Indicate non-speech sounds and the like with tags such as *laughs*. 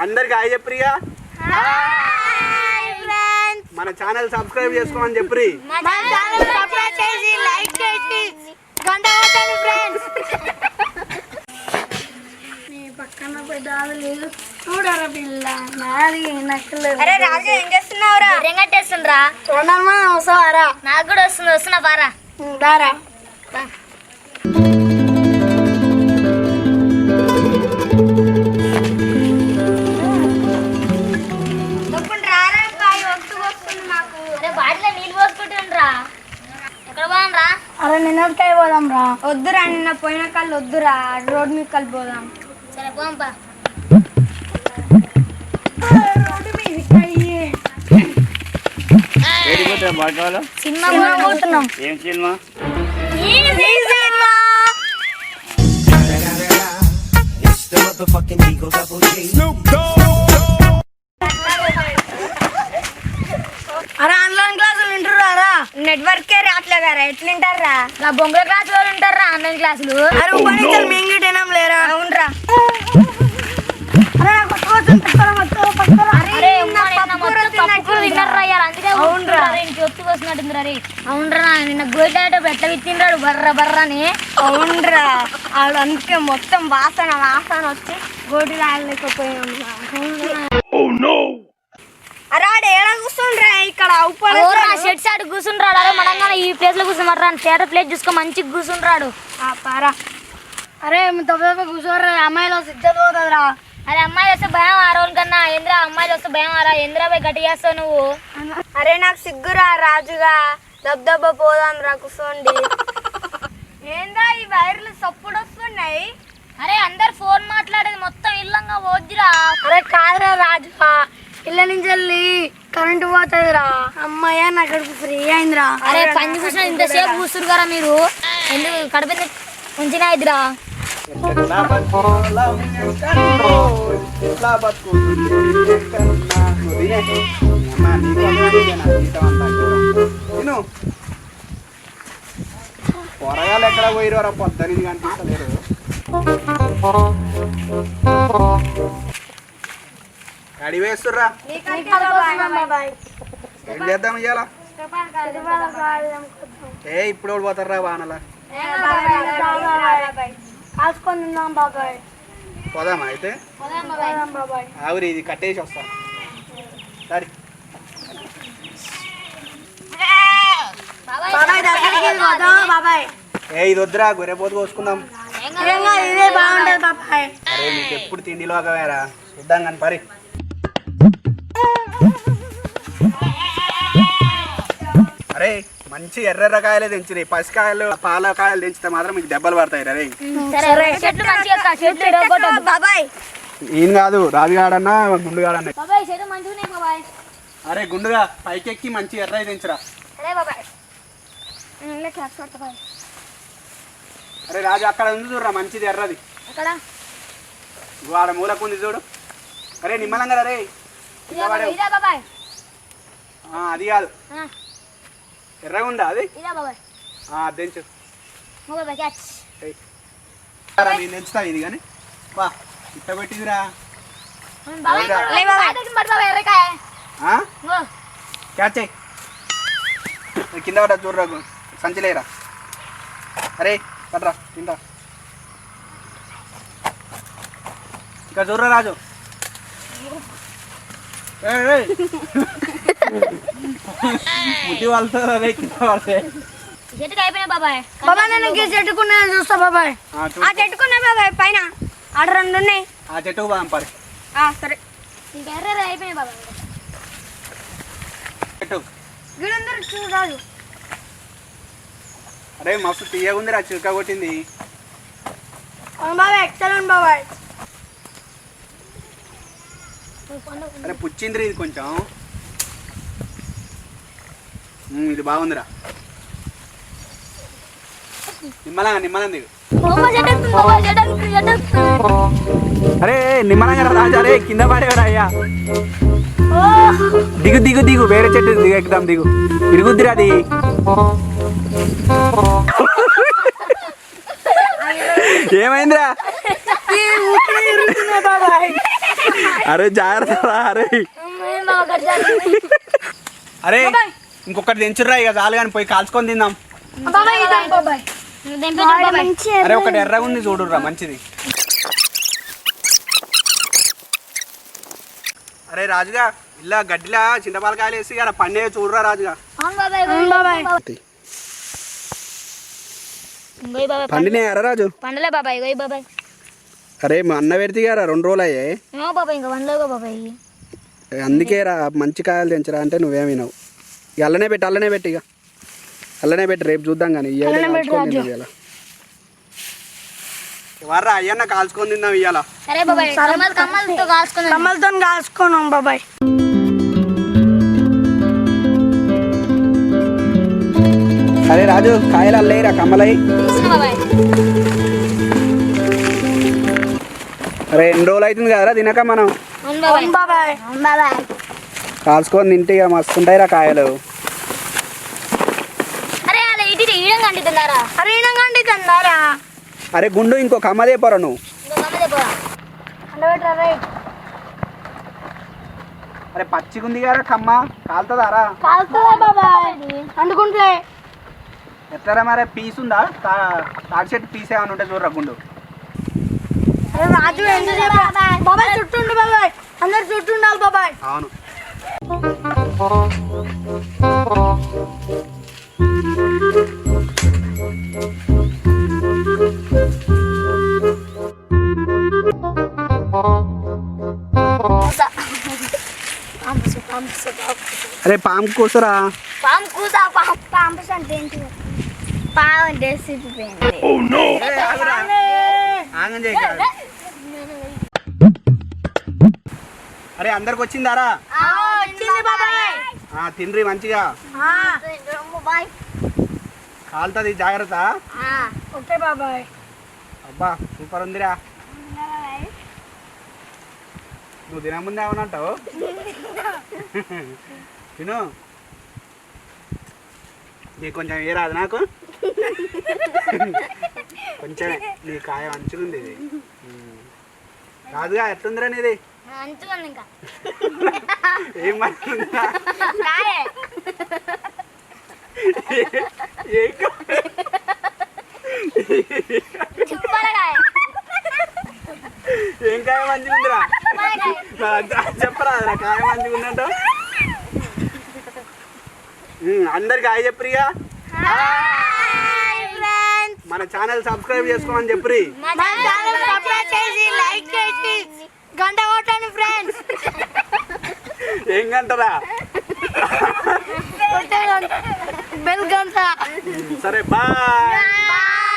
అందరికి హాయ్ చెప్పిగా మన channel subscribe చేసుకోమని చెప్పి పక్కన పెద్దాలు లేదు. చూడరా పిల్ల నాది నక్కలు అరే రాజు ఏం చేస్తున్నావురా? రెంగట్టేస్తుండ్రా చూడమ్మా వస్తావారా నాకు కూడా వస్తుంది వస్తున్నా పారా. దారా నిన్నటికాయ పోదాం రా వద్దురా నిన్న పోయిన కళ్ళు వద్దురా. రోడ్ మీద కలిసి పోదాం. సరే పోంపా సినిమా పోతున్నాం. ఏం సినిమా ఆన్లైన్ క్లాసులు వింటున్నారా నెట్వర్కే రావట్లేదారా ఎట్లుంటారా నా బొంగుల క్లాస్ వాళ్ళు ఉంటారా ఆన్లైన్ క్లాసులు. అరే ఉపనిషలు మేము తినాం లేరా? అవునరా. అవునరా. నిన్న గోయిటాట బెట్ట విత్తిండ్రాడు? బర్ర బర్రని. అవునరా. ఆడు అందుకే మొత్తం వాసన వాసన వచ్చి గోటి రాలేకపోయాం అరే ఆడు ఏడ కూర్చుండ్రా ఇక్కడ ఉప్పాడు ఓరా షెడ్ సాట్ కూర్చుంటాడు అరే మనంగానే ఈ ప్లేస్లో కూర్చున్నాడు తేట ప్లేస్ చూసుకో మంచిగా కూర్చుంటాడు పారా. అరే తప్ప తప్ప కూర్చోరా అమ్మాయిలో సిద్ధత పోతుందిరా. అరే అమ్మాయిలు వస్తే భయం ఆ రోజు కన్నా. ఏంద్రా అమ్మాయిలు వస్తే భయం ఆరా ఏంద్రా పోయి గట్టి చేస్తావు నువ్వు? అరే నాకు సిగ్గురా రాజుగా. దబ్ దబ్బ పోదాం రా కూర్చోండి ఏందా ఈ వైర్లు సప్పుడు వస్తున్నాయి. అరే అందరు ఫోన్ మాట్లాడేది మొత్తం ఇల్లంగా పోద్దిరా. అరే కాదురా రాజుగా. ఇళ్ళ నుంచి వెళ్ళి కరెంటు పోతుందిరా. అమ్మాయ నా కడుపు ఫ్రీ అయిందిరా. అరే పంది కూర్చొని ఇంతసేపు కూర్చురు కదా మీరు? ఎందుకు కడుపు ఉంచినా. తిను. కూరగాయలు ఎక్కడ పోయిరు పొద్దున కనిపిస్తలేరు అడి వేస్తుర్రా. ఏం చేద్దాం ఇయ్యాల? ఏ ఇప్పుడు ఎవడు పోతారా వానలా? పోదామా అయితే? ఆవిరి ఇది కట్టేసి వస్తాం. సరే ఏ ఇది వద్దురా గొర్రె పోతు కోసుకుందాం. అరే నీకు ఎప్పుడు ఒకవేరా చూద్దాం కానీ పరి. అరే మంచి ఎర్రెర్ర కాయలే తెంచిరి పసికాయలు పాల కాయలు తెంచితే మాత్రం మీకు దెబ్బలు పడతాయి రే సరే చెట్లు మంచిగా ఎక్క, చెట్లు ఇరగొట్టొద్దు. బాబాయ్. ఈయన కాదు రాజుగాడన్నా గుండుగాడన్నా అరే గుండుగా పైకెక్కి మంచి ఎర్ర తెంచరా. అరే రాజు అక్కడ ఉంది చూడరా మంచిది ఎర్రది. ఆడ మూలకు ఉంది చూడు. అరే నిమ్మలంగా రే అది కాదు. ఆ, ఎర్రగా ఉందా అది. రా, నేను తెంచుతా ఇది కానీ. బా ఇట్ట పెట్టిందిరా. క్యాచ్ ఏ, కింద పడ్డా చూడరా సంచిలేరా అరే పట్రా కింద ఇంకా చూడరా రాజు. ఏయ్, *laughs* వాళ్ళతో కింద బాబాయ్. బాబాయ్ నేను ఇంకే చెట్టుకున్నాను చూస్తా బాబాయ్. ఆ, చూ- ఆ చెట్టుకున్నాయి బాబాయ్ పైన. ఆడ రెండు ఉన్నాయి. ఆ చెట్టుకు సరే. ఇంకా ఎర్ర ఎర్ర అయిపోయినాయి బాబాయ్. చెట్టు వీళ్ళందరూ చూడాలి అరే మస్తు తీయగుందిరా చిరుక కొట్టింది. బాబాయ్ ఎక్సలెంట్ బాబాయ్. అరే పుచ్చిందిరా ఇది కొంచెం. ఇది బాగుందిరా. నిమ్మలంగా నిమ్మలం దిగు. అరే నిమ్మలంగా రా రాజు అరే కింద పడేవరా అయ్యా. దిగు దిగు దిగు వేరే చెట్టు దిగు ఎక్కుదాం దిగు. ఇరుగుద్దిరా అది ఏమైందిరా? అరే జాగ్రత్త రా, అరే. అరే ఇంకొకటి తెంచుర్రా ఇక చాలు కానీ పోయి కాల్చుకొని తిందాం. అరే ఒకటి ఎర్రగా ఉంది చూడుర్రా మంచిది. అరే రాజుగా ఇలా గడ్డిలా చింతపాలకాయలు వేసి కదా పండే చూడురా రాజుగా. గోయ్ బాబాయ్ పండినే ఎర్ర రాజు? పండలే బాబాయ్ గోయ్ బాబాయ్. అరే మా అన్న పెడితే కదా రెండు రోజులు అయ్యాయి ఏమో బాబాయ్ ఇంకా పండలేగో బాబాయ్. అందుకే రా మంచి కాయలు తెంచరా అంటే నువ్వేం వినవు. ఇక అల్లనే పెట్టి అల్లనే పెట్టి ఇక. అల్లనే పెట్టి రేపు చూద్దాం కానీ ఇవాళ. ఎవర్రా అయ్యన్న కాల్చుకొని తిందాం ఇవాళ. సరే బాబాయ్ కమ్మలు కమ్మలతో కాల్చుకున్నాం బాబాయ్. అరే రాజు కాయలు అల్లేరా కమ్మలై అరే ఎన్ని రోజులు అవుతుంది కదరా తినక మనం? బాబాయ్. బాబాయ్. కాల్చుకొని తింటే ఇక మస్తు ఉంటాయిరా కాయలు. అరే గుండు ఇంకో కమ్మ దేపరా నువ్వు. అరే పచ్చిగుంది కదా కమ్మ. కాలుతుందారా కాలుతుందా బాబాయ్ అందుకుంటే ఎట్లరా మరి? పీస్ ఉందా? తా తాటి చెట్టు పీస్ ఏమైనా ఉంటే చూడరా గుండు. అరే రాజు బాబాయ్ చుట్టూ బాబాయ్. అందరు చుట్టూ ఉండాలి బాబాయ్. అవును. అరే పాము కూసరా పాము కూసా పాము పాము అంటే ఏంటి పాము అంటే సిద్ధిపోయింది ఆగం చేయక. అరే అందరికి వచ్చిందారా తిండ్రి మంచిగా. కాలుతుంది జాగ్రత్త. ఓకే బాబాయ్. అబ్బా సూపర్ ఉందిరా. నువ్వు తినముందే ఏమనంటావు తిను. నీకు కొంచెం ఏ రాదు నాకు. కొంచెమే నీ కాయ మంచిగుంది ఇది. ఉమ్. రాదుగా ఎట్లుందిరా నీది? ఇంకా ఏం మంచిగుందా ఏం కా- చెప్పాలకాయ ఏం కాయ మంచిగుందిరా చెప్పరా కాయ మంచిగుందంట అందరికి హాయ్ చెప్పరిగా. మన ఛానల్ సబ్స్క్రైబ్ చేసుకోమని చెప్పరి. మన ఛానల్ సబ్స్క్రైబ్ చేసి లైక్ చేసి గంట కొట్టండి ఫ్రెండ్స్ ఏం కంటారా బెల్ గంట. సరే బాయ్. బాయ్.